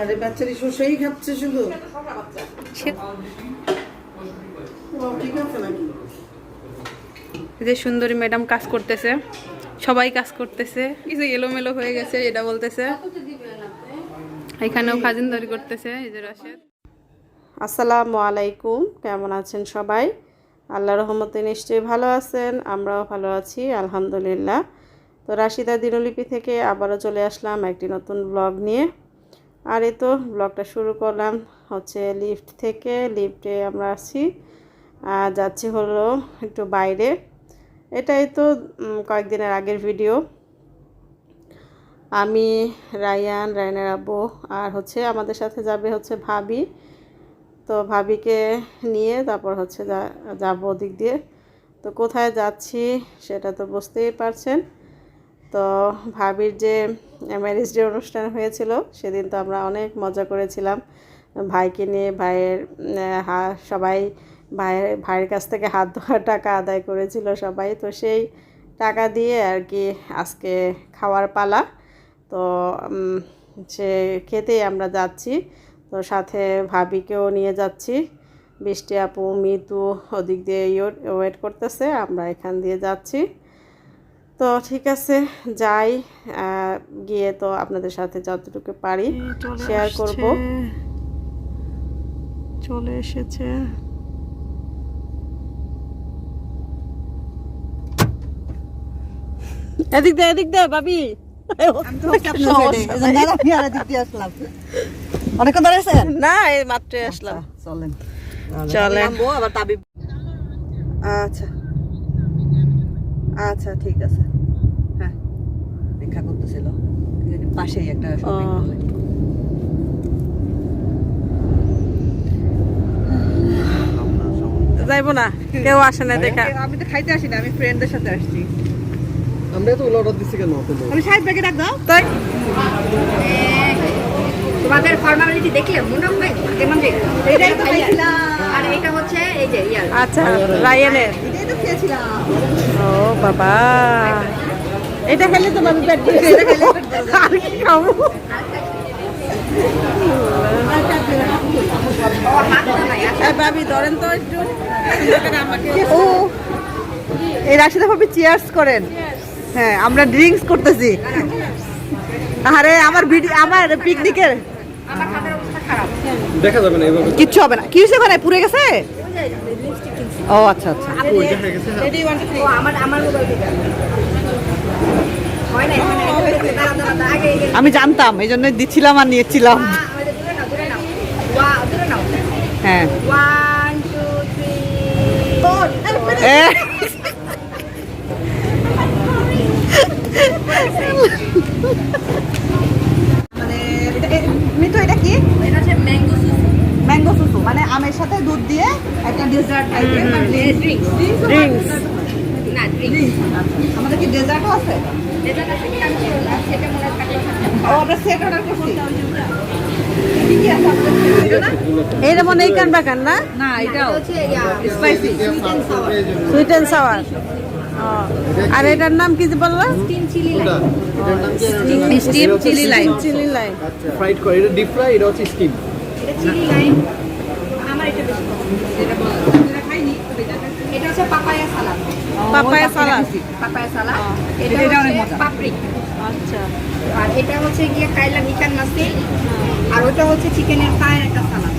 আরে বাচ্চারি শোষাই খাচ্ছে শুধু। যে সুন্দরী ম্যাডাম কাজ করতেছে। সবাই কাজ করতেছে। কিছু এলোমেলো হয়ে গেছে এটা বলতেছে। এখানেও খাজিনদারি করতেছে এই যে রাশেদ। আসসালামু আলাইকুম কেমন আছেন সবাই? আল্লাহ রহমতে নিশ্চয়ই ভালো আছেন আমরাও ভালো আছি আলহামদুলিল্লাহ। তো রাশিদা দিনলিপি থেকে আবারও চলে আসলাম একটি নতুন ব্লগ নিয়ে। আর এই তো ব্লগটা শুরু করলাম হচ্ছে লিফট থেকে, লিফটে আমরা আছি। আর যাচ্ছি হলো একটু বাইরে। এটাই তো কয়েকদিনের আগের ভিডিও। আমি, রায়ান, রায়নের আব্বু আর হচ্ছে আমাদের সাথে যাবে হচ্ছে ভাবি। তো ভাবিকে নিয়ে তারপর হচ্ছে যাব ওদিক দিয়ে। তো কোথায় যাচ্ছি সেটা তো বুঝতেই পারছেন। তো ভাবির যে ম্যারেজ ডে অনুষ্ঠান হয়েছিল, সেদিন তো আমরা অনেক মজা করেছিলাম। ভাইকে নিয়ে ভাইয়ের হা- সবাই ভাইয়ের ভাইয়ের কাছ থেকে হাত ধোয়ার টাকা আদায় করেছিল সবাই। তো সেই টাকা দিয়ে আর কি আজকে খাওয়ার পালা। তো সে খেতেই আমরা যাচ্ছি। তো সাথে ভাবিকেও নিয়ে যাচ্ছি। বৃষ্টি আপু, মিতু, ওদিক দিয়ে ওয়েট করতেছে। আমরা এখান দিয়ে যাচ্ছি। তো ঠিক আছে যাই আহ, গিয়ে তো আপনাদের সাথে যতটুকু পারি শেয়ার করব। চলে এসেছে। এদিক দে এদিক দে ভাবি। অনেকক্ষণ ধরে না এই মাত্রই আসলাম। চলেন। আচ্ছা। আচ্ছা ঠিক আছে। হ্যাঁ। দেখা করতেছিল। পাশেই একটা শপিং মলে যাইবো না কেউ আসে না দেখা। আমি তো খাইতে আসি না আমি ফ্রেন্ডদের সাথে আসছি। আমরা তো অর্ডার দিচ্ছি কেন আমি সাহেব ব্যাগে ডাক দাও। তাই? তোমাদের ফর্মালিটি দেখলে মনে হয় কেমন যে এটাই তো খাইছিলাম। আর এটা হচ্ছে এই যে আচ্ছা রায়ানের। ও বাবা। এটা খেলে তো আমি পেট ভরে এটা খেলে আর কি খাব? এই ভাবি ধরেন তো একটু ও এই রাশিদা ভাবি চিয়ার্স করেন। হ্যাঁ আমরা ড্রিঙ্কস করতেছি। আরে আমার ভিডিও আমার পিকনিকের আমার হাতের অবস্থা খারাপ দেখা যাবে না কিচ্ছু হবে না। কি হয়েছে ওখানে পুড়ে গেছে? ও আচ্ছা আচ্ছা। ওই দেখা গেছে। ও আমার আমার মোবাইল থেকে না এখানে দাঁড়া দাঁড়া দাঁড়া, আগে আগে আমি জানতাম এই জন্য দিচ্ছিলাম আর নিয়েছিলাম। ওয়া, আমাদের নাও দূরে নাও। ওয়া দূরে নাও। হ্যাঁ ওয়ান টু থ্রি এ, মানে এটা- এ- মিঠু এটা কি এটা হচ্ছে ম্যাঙ্গো সুস ম্যাঙ্গো সুসু মানে আমের সাথে দুধ দিয়ে একটা ডেজার্ট টাইপের ড্রিঙ্কস ড্রিঙ্কস না ড্রিঙ্কস আমাদের কি ডেজার্টও আছে ডেজার্ট আছে কিনা আমি জানি না, সেটা মনে হয় থাকলে থাকবে। ও আমরা সেট অর্ডার করছি কি কি আছে আপনাদের এটা না? এইটা বাকান না না এটাও। এটা হচ্ছে স্পাইসি সুইট অ্যান্ড সাওয়ার আর এটার নাম কি যে steam chili lime steam chili lime chili lime fried করে এটা ডিপ ফ্রাই এটা হচ্ছে স্টিম এটা চিলি লাইম আমার এটা বেশি পছন্দ। এটা বলো। এটা হচ্ছে papaya salad. Papaya salad. Papaya salad. এটা এটা অনেক মজা। পাপড়ি। আচ্ছা। আর এটা হচ্ছে গিয়ে কাইলা মিকান নাসি আর ওটা হচ্ছে চিকেনের পায়ের একটা সালাদ।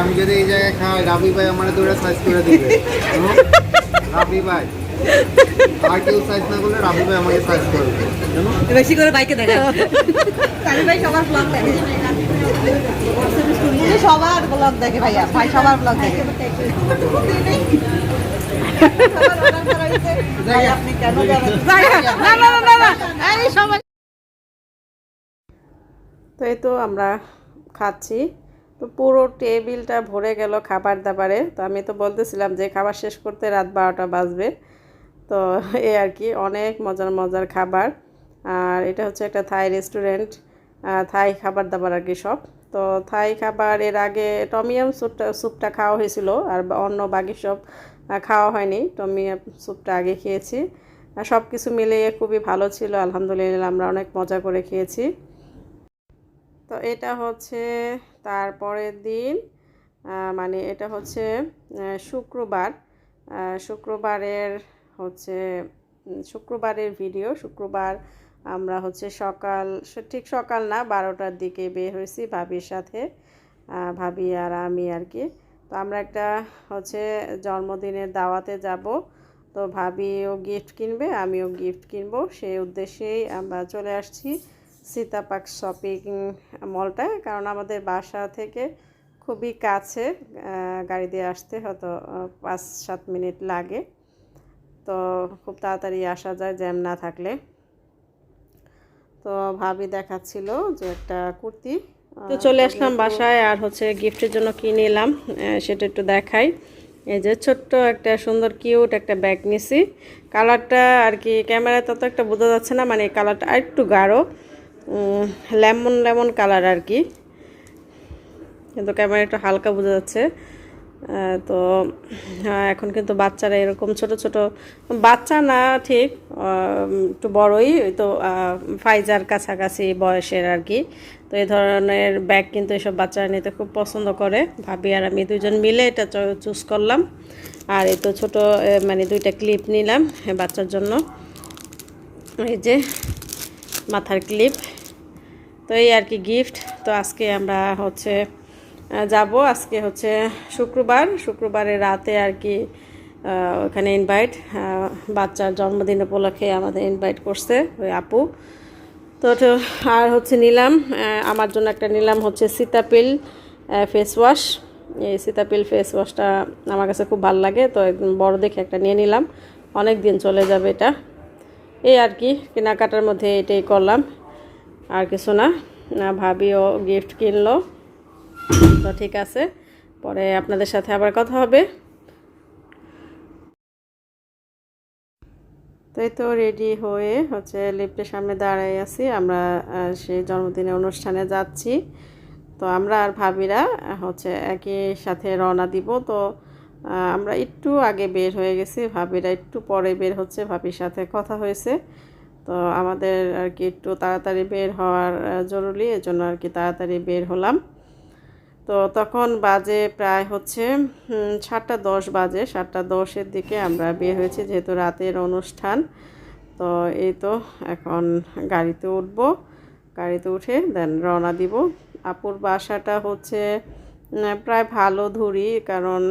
আমি যদি এই জায়গায় খাই রাবি ভাই আমার দুটো সাইজ করে দিবে? রাবি ভাই। আর কেউ সাইজ না করলে রাবি ভাই আমাকে সাইজ করবে বেশি করে বাইকে দেখা। কালী ভাই সবার ব্লগ দেখে। সবার ব্লগ দেখে ভাইয়া ভাই সবার ব্লগ দেখে। আপনি কেন না না না না না এই সবাই তো এই তো আমরা খাচ্ছি। তো পুরো টেবিলটা ভরে গেল খাবার দাবারে। তো আমি তো বলতেছিলাম যে খাবার শেষ করতে রাত বারোটা বাজবে। তো এই আর কি, অনেক মজার মজার খাবার। আর এটা হচ্ছে একটা থাই রেস্টুরেন্ট থাই খাবার দাবার আর কি সব। তো থাই খাবার এর আগে টমিয়াম স্যুপটা স্যুপটা খাওয়া হয়েছিল, আর অন্য বাকি সব খাওয়া হয়নি। টমিয়াম স্যুপটা আগে খেয়েছি। সব কিছু মিলিয়ে খুবই ভালো ছিল, আলহামদুলিল্লাহ আমরা অনেক মজা করে খেয়েছি। তো এটা হচ্ছে তারপরের দিন মানে এটা হচ্ছে শুক্রবার। শুক্রবারের হচ্ছে শুক্রবারের ভিডিও শুক্রবার আমরা হচ্ছে সকাল ঠিক সকাল না, বারোটার দিকে বের হয়েছি ভাবির সাথে ভাবি আর আমি আর কি। তো আমরা একটা হচ্ছে জন্মদিনের দাওয়াতে যাব। তো ভাবিও গিফট কিনবে, আমিও গিফট কিনবো। সেই উদ্দেশ্যেই আমরা চলে আসছি সীতাপাক শপিং মলটায় কারণ আমাদের বাসা থেকে খুবই কাছে গাড়ি দিয়ে আসতে হয়তো পাঁচ সাত মিনিট লাগে। তো খুব তাড়াতাড়ি আসা যায় জ্যাম না থাকলে। তো ভাবি দেখাচ্ছিল যে একটা কুর্তি। তো চলে আসলাম বাসায় আর হচ্ছে গিফটের জন্য কি নিলাম সেটা একটু দেখাই। এই যে ছোট্ট একটা সুন্দর কিউট একটা ব্যাগ নিছি। কালারটা আর কি ক্যামেরায় তত একটা বোঝা যাচ্ছে না মানে কালারটা আর একটু গাঢ় লেমন লেমন কালার আর কি। কিন্তু ক্যামেরা একটু হালকা বোঝা যাচ্ছে। তো এখন কিন্তু বাচ্চারা এরকম ছোট ছোট, বাচ্চা না ঠিক একটু বড়ই, ওই তো ফাইজার কাছাকাছি বয়সের আর কি। তো এই ধরনের ব্যাগ কিন্তু এসব বাচ্চারা নিতে খুব পছন্দ করে। ভাবি আর আমি দুজন মিলে এটা চুজ করলাম। আর এই তো ছোটো মানে দুইটা ক্লিপ নিলাম বাচ্চার জন্য। এই যে, মাথার ক্লিপ। তো এই আর কি গিফট। তো আজকে আমরা হচ্ছে যাব আজকে হচ্ছে শুক্রবার। শুক্রবারের রাতে আর কি ওখানে ইনভাইট বাচ্চার জন্মদিন উপলক্ষে আমাদের ইনভাইট করছে ওই আপু। তো আর হচ্ছে নিলাম আমার জন্য একটা নিলাম হচ্ছে সীতাপিল ফেস ওয়াশ এই সীতাপিল ফেস ওয়াশটা আমার কাছে খুব ভালো লাগে, তো একদম বড় দেখে একটা নিয়ে নিলাম। অনেক দিন চলে যাবে এটা। এই আর কি, কেনাকাটার মধ্যে এটাই করলাম। আর কিছু না ভাবিও গিফট কিনলো। তো ঠিক আছে। পরে আপনাদের সাথে আবার কথা হবে। তো এই তো রেডি হয়ে হচ্ছে লিফটের সামনে দাঁড়াই আছি। আমরা সেই জন্মদিনের অনুষ্ঠানে যাচ্ছি। তো আমরা আর ভাবিরা হচ্ছে একই সাথে রওনা দিব। তো আমরা একটু আগে বের হয়ে গেছি। ভাবিরা একটু পরে বের হচ্ছে, ভাবির সাথে কথা হয়েছে। তো আমাদের আর কি একটু তাড়াতাড়ি বের হওয়ার জরুরি। এজন্য আর কি তাড়াতাড়ি বের হলাম। তো তখন বাজে প্রায় হচ্ছে সাতটা দশ বাজে। সাতটা দশের দিকে আমরা বের হয়েছি যেহেতু রাতের অনুষ্ঠান। তো এই তো এখন গাড়িতে উঠবো। গাড়িতে উঠে দেন রওনা দিব। আপুর বাসাটা হচ্ছে প্রায় ভালো ধরি, কারণ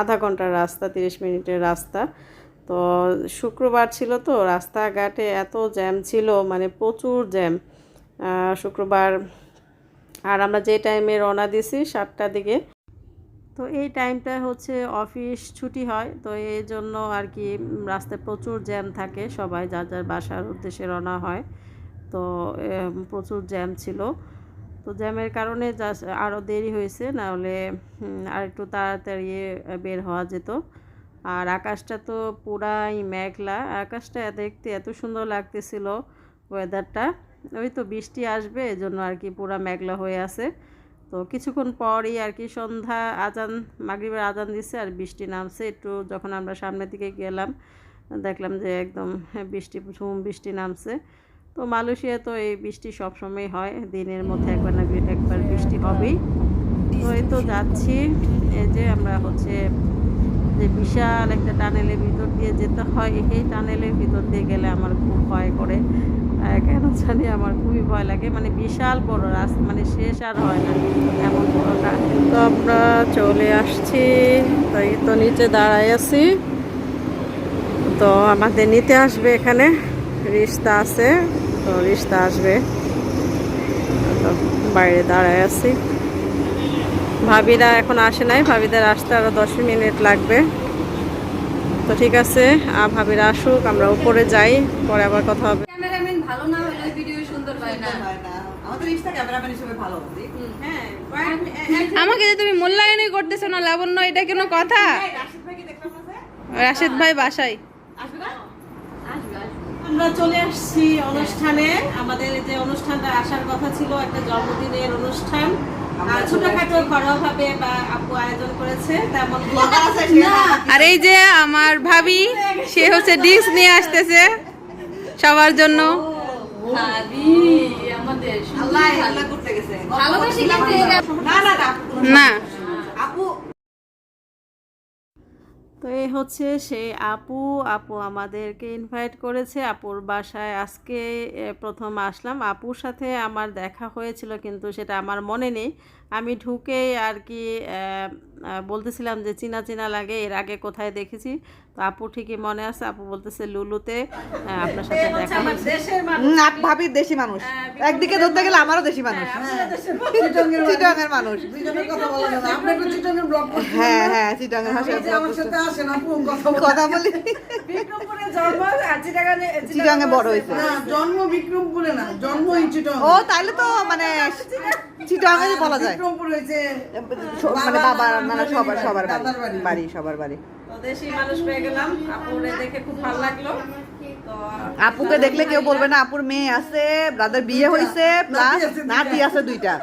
আধা ঘণ্টার রাস্তা, তিরিশ মিনিটের রাস্তা। তো শুক্রবার ছিল তো, রাস্তাঘাটে এত জ্যাম ছিল মানে প্রচুর জ্যাম। শুক্রবার আর আমরা যে টাইমে রওনা দিছি সাতটার দিকে। তো এই টাইমটা হচ্ছে অফিস ছুটি হয়, তো এই জন্য আর কি রাস্তায় প্রচুর জ্যাম থাকে, সবাই যার যার বাসার উদ্দেশ্যে রওনা হয়। তো প্রচুর জ্যাম ছিল। তো জ্যামের কারণে যা আরও দেরি হয়েছে, না হলে আর একটু তাড়াতাড়ি বের হওয়া যেত। আর আকাশটা তো পুরাই মেঘলা, আকাশটা দেখতে এত সুন্দর লাগতেছিল ওয়েদারটা ওই তো বৃষ্টি আসবে, এজন্য আর কি পুরা মেঘলা হয়ে আছে। তো কিছুক্ষণ পরই আর কি সন্ধ্যা আজান, মাগরিবের আজান দিচ্ছে আর বৃষ্টি নামছে। একটু যখন আমরা সামনের দিকে গেলাম, দেখলাম যে একদম বৃষ্টি ঝুম বৃষ্টি নামছে। তো মালয়েশিয়া তো এই বৃষ্টি সবসময় হয়, দিনের মধ্যে একবার না একবার বৃষ্টি হবেই। তো এই তো যাচ্ছি, এই যে আমরা হচ্ছে যে বিশাল একটা টানেলের ভিতর দিয়ে যেতে হয়, এই টানেলের ভিতর দিয়ে গেলে আমার খুব ভয় করে। কেন জানি আমার খুবই ভয় লাগে। মানে বিশাল বড় রাস্তা মানে শেষ আর হয় না এমন বড় তো আমরা চলে আসছি। তাই তো নিচে দাঁড়াই আছি। তো আমাদের নিতে আসবে এখানে। রিস্তা আছে, তো রিস্তা আসবে। তো বাইরে দাঁড়ায় আছি। ভাবিরা এখন আসে নাই। ভাবিদের আসতে আরও দশ মিনিট লাগবে। তো ঠিক আছে আর ভাবিরা আসুক, আমরা উপরে যাই, পরে আবার কথা হবে ক্যামেরাম্যান ভালো না হলে ভিডিও সুন্দর হয় না আমাকে যে তুমি মূল্যায়নই করতেছো না লাবণ্য এটা কোনো কথা? রাশেদ ভাই বাসায়। আসবে আমরা চলে আসছি অনুষ্ঠানে। আমাদের যে অনুষ্ঠানটা আসার কথা ছিল একটা জন্মদিনের অনুষ্ঠান। আর ছোটখাটো ঘরোয়াভাবে বা আপু আয়োজন করেছে তেমন আর এই যে আমার ভাবি সে হচ্ছে নিয়ে আসতেছে সবার জন্য। এগুলা করতে গেছে। ভালোবাসি কিন্তু না না না না। আপু তো এই হচ্ছে সেই আপু আপু আমাদেরকে ইনভাইট করেছে আপুর বাসায় আজকে প্রথম আসলাম। আপুর সাথে আমার দেখা হয়েছিল কিন্তু সেটা আমার মনে নেই। আমি ঢুকেই আর কি বলতেছিলাম যে চিনা চিনা লাগে এর আগে কোথায় দেখেছি? তো আপু ঠিকই মনে আছে আপু বলতেছে লুলুতে আপনার সাথে দেখা হয়েছে। দেশের মানুষ। ভাবির দেশি মানুষ। একদিকে ধরতে গেলে আমারও দেশি মানুষ। চিটংয়ের মানুষ। হ্যাঁ হ্যাঁ চিটংয়ের ভাষায় কথা বলি। বড় হয়েছে। জন্ম বিক্রমপুরে না জন্ম ও তাইলে তো মানে চিটংয়ে বলা যায়। বিক্রমপুর হয়েছে মানে বাবার মানে সবার সবার বাড়ি বাড়ি। বাড়ি সবার বাড়ি। দেশি মানুষ পেয়ে গেলাম। আপুরে দেখে খুব ভালো লাগল। আপুকে দেখলে কেউ বলবে না আপুর মেয়ে আছে ব্রাদার বিয়ে হয়েছে প্লাস নাতি আছে দুইটা।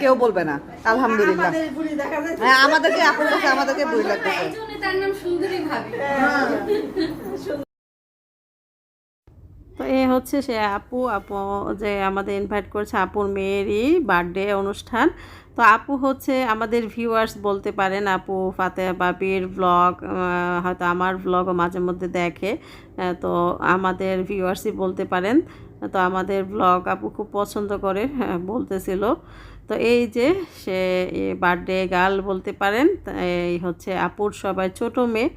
কেউ বলবে না আলহামদুলিল্লাহ। আমাদের বুড়ি দেখা যায় হ্যাঁ আমাদেরকে আপুর কাছে আমাদেরকে বুঝ লাগতেছে এই জন্য তার নাম সুন্দরী ভাবি তো এ হচ্ছে সে আপু আপু যে আমাদের ইনভাইট করেছে আপুর মেয়েরই বার্থডে অনুষ্ঠান। তো আপু হচ্ছে আমাদের ভিউয়ার্স বলতে পারেন আপু ফাতে বাবির ব্লগ হয়তো আমার ব্লগও মাঝে মধ্যে দেখে। তো আমাদের ভিউয়ার্সই বলতে পারেন। তো আমাদের ব্লগ আপু খুব পছন্দ করে হ্যাঁ, বলতেছিল। তো এই যে সে বার্থডে গার্ল বলতে পারেন এই হচ্ছে আপুর সবাই ছোট মেয়ে।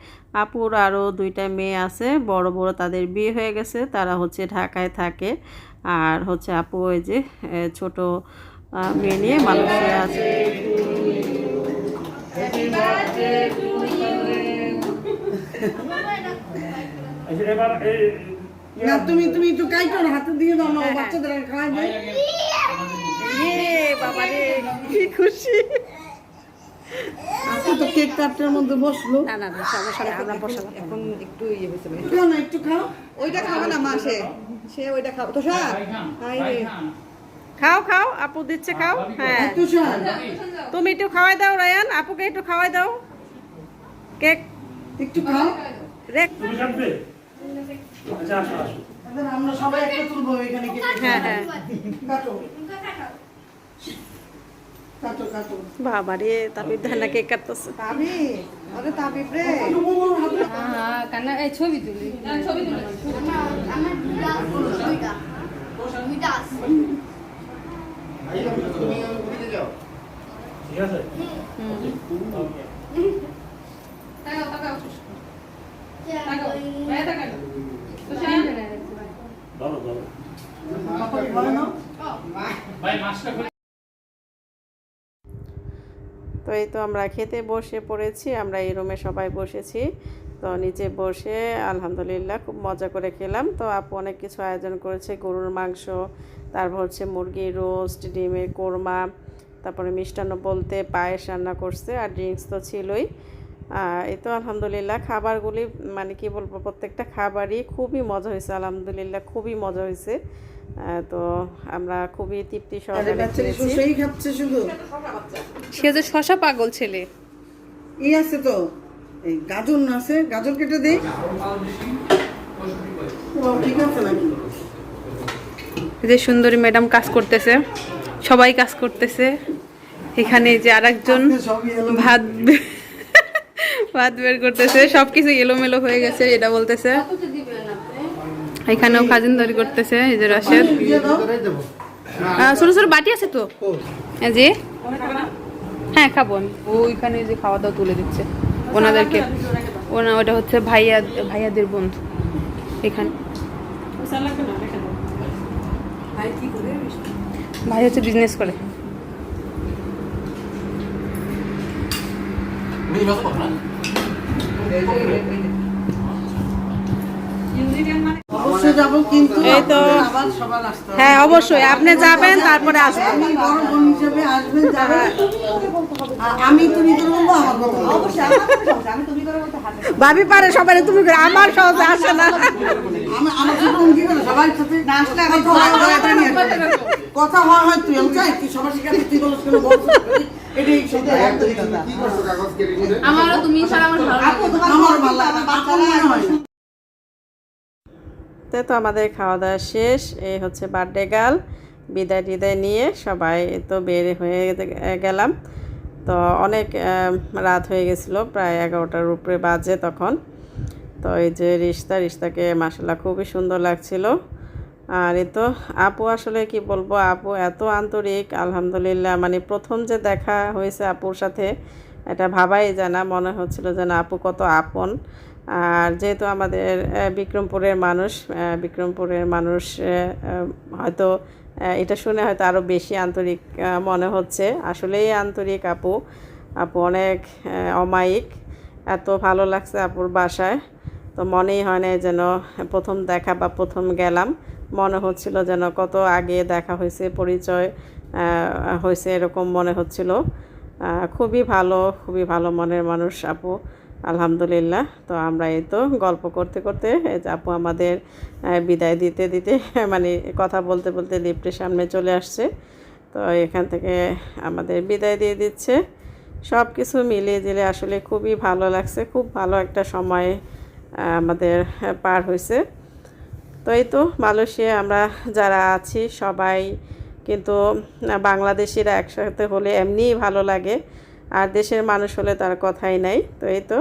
আপুর আরও দুইটা মেয়ে আছে বড় বড় তাদের বিয়ে হয়ে গেছে তারা হচ্ছে ঢাকায় থাকে। আর হচ্ছে আপু ওই যে ছোট মেয়ে নিয়ে মালয়েশিয়া আছে। না তুমি তুমি একটু কাইটো হাতে দিয়ে দাও না ও বাচ্চাদের দেয় কি খুশি। আজকে তো কেক কাটার মধ্যে বসল। না না না সমস্যা নেই আমরা বসালাম এখন একটু ইয়ে হয়েছে না একটু খাও। ওইটা খাবে না মা সে। সে ওইটা খাবে। তো স্যার হাই রে। খাও খাও আপু দিচ্ছে খাও। হ্যাঁ। তুমি একটু খাওয়াই দাও রায়ান। আপুকে একটু খাওয়াই দাও। কেক। একটু খাও। রেক আমরা সবাই একটা তুলবো এখানে হ্যাঁ হ্যাঁ। কাটো কাটো কাটো বাবা রে তারপর ধান কেক কাটতেছে তাবি আরে তাবিব রে। হ্যাঁ কান্না এই ছবি তুলি। ছবি তুলি। তুমি উঠে যাও। তাকাও তাকাও তাকাও ভাই তাকাও তো সামনে না তো এই তো আমরা খেতে বসে পড়েছি, আমরা এই রুমে সবাই বসেছি। তো নিচে বসে আলহামদুলিল্লাহ খুব মজা করে খেলাম। তো আপু অনেক কিছু আয়োজন করেছে, গরুর মাংস, তারপর হচ্ছে মুরগির রোস্ট, ডিমের কোরমা, তারপরে মিষ্টান্ন বলতে পায়েস রান্না করছে আর ড্রিঙ্কস তো ছিলই। এই তো আলহামদুলিল্লাহ খাবারগুলি মানে কি বলব, প্রত্যেকটা খাবারই খুবই মজা হয়েছে, আলহামদুলিল্লাহ খুবই মজা হয়েছে। তো আমরা খুবই তৃপ্তি সে যে শশা পাগল ছেলে। ই আছে তো। এই গাজর না আছে? গাজর কেটে দেই। ঠিক আছে নাকি? যে সুন্দরী ম্যাডাম কাজ করতেছে। সবাই কাজ করতেছে। এখানে যে আরেকজন ভাত ভাত বের করতেছে। সবকিছু এলোমেলো হয়ে গেছে এটা বলতেছে। এখানেও খাজিনদারি করতেছে, এই যে রাশেদ। ছোট ছোট বাটি আছে তো? যে? হ্যাঁ খাব আমি। ওইখানে যে খাওয়া দাওয়া তুলে দিচ্ছে ওনাদেরকে। ওনা, ওটা হচ্ছে ভাইয়া, ভাইয়াদের বন্ধু এখানে। ভাই হচ্ছে বিজনেস করে। অবশ্যই যাব কিন্তু এই তো। আবার সবার আসতে হ্যাঁ অবশ্যই। আপনি যাবেন তারপরে আসবেন আপনি বড় বোন হিসেবে আসবেন যাবেন আর আমি তুমি বলব আমার কথা অবশ্যই আমার কোনো আমি তুমি করে বলতে হাতে ভাবি পারে সবাই তুমি করে আমার সহজে আসে না। আমি আমার কি করে সবাই সাথে না আসলে আমি। কথা হয় হয় তুই আমি চাই তুই সবার তুই বলিস কেন এটাই আমারও তুমি ছাড়া আমার ভালো লাগে আমার ভালো লাগে না তো আমাদের খাওয়া দাওয়া শেষ এই হচ্ছে বার্থডে গার্ল বিদায় টিদায় নিয়ে সবাই তো বের হয়ে গেলাম। তো অনেক রাত হয়ে গেছিল, প্রায় এগারোটার উপরে বাজে তখন। তো এই যে রিস্তা, রিস্তাকে মাসাল্লাহ খুবই সুন্দর লাগছিল। আর এই তো আপু আসলে কি বলব, আপু এত আন্তরিক, আলহামদুলিল্লাহ। মানে প্রথম যে দেখা হয়েছে আপুর সাথে, এটা ভাবাই যায় না, মনে হচ্ছিল যেন আপু কত আপন। আর যেহেতু আমাদের বিক্রমপুরের মানুষ বিক্রমপুরের মানুষ হয়তো এটা শুনে হয়তো আরও বেশি আন্তরিক মনে হচ্ছে। আসলেই আন্তরিক আপু। আপু অনেক অমায়িক। এত ভালো লাগছে আপুর বাসায়। তো মনেই হয় না যেন প্রথম দেখা বা প্রথম গেলাম। মনে হচ্ছিল যেন কত আগে দেখা হয়েছে, পরিচয় হয়েছে এরকম মনে হচ্ছিল। খুবই ভালো খুবই ভালো মনের মানুষ আপু। আলহামদুলিল্লাহ। তো আমরা এই তো গল্প করতে করতে আপু আমাদের বিদায় দিতে দিতে মানে কথা বলতে বলতে লিফটের সামনে চলে আসছে। তো এখান থেকে আমাদের বিদায় দিয়ে দিচ্ছে। সব কিছু মিলিয়ে দিলে আসলে খুবই ভালো লাগছে। খুব ভালো একটা সময় আমাদের পার হয়েছে। তো এই তো মালয়েশিয়া আমরা যারা আছি সবাই কিন্তু বাংলাদেশিরা একসাথে হলে এমনিই ভালো লাগে। আর দেশের মানুষ হলে তার কথাই নাই তো এই তো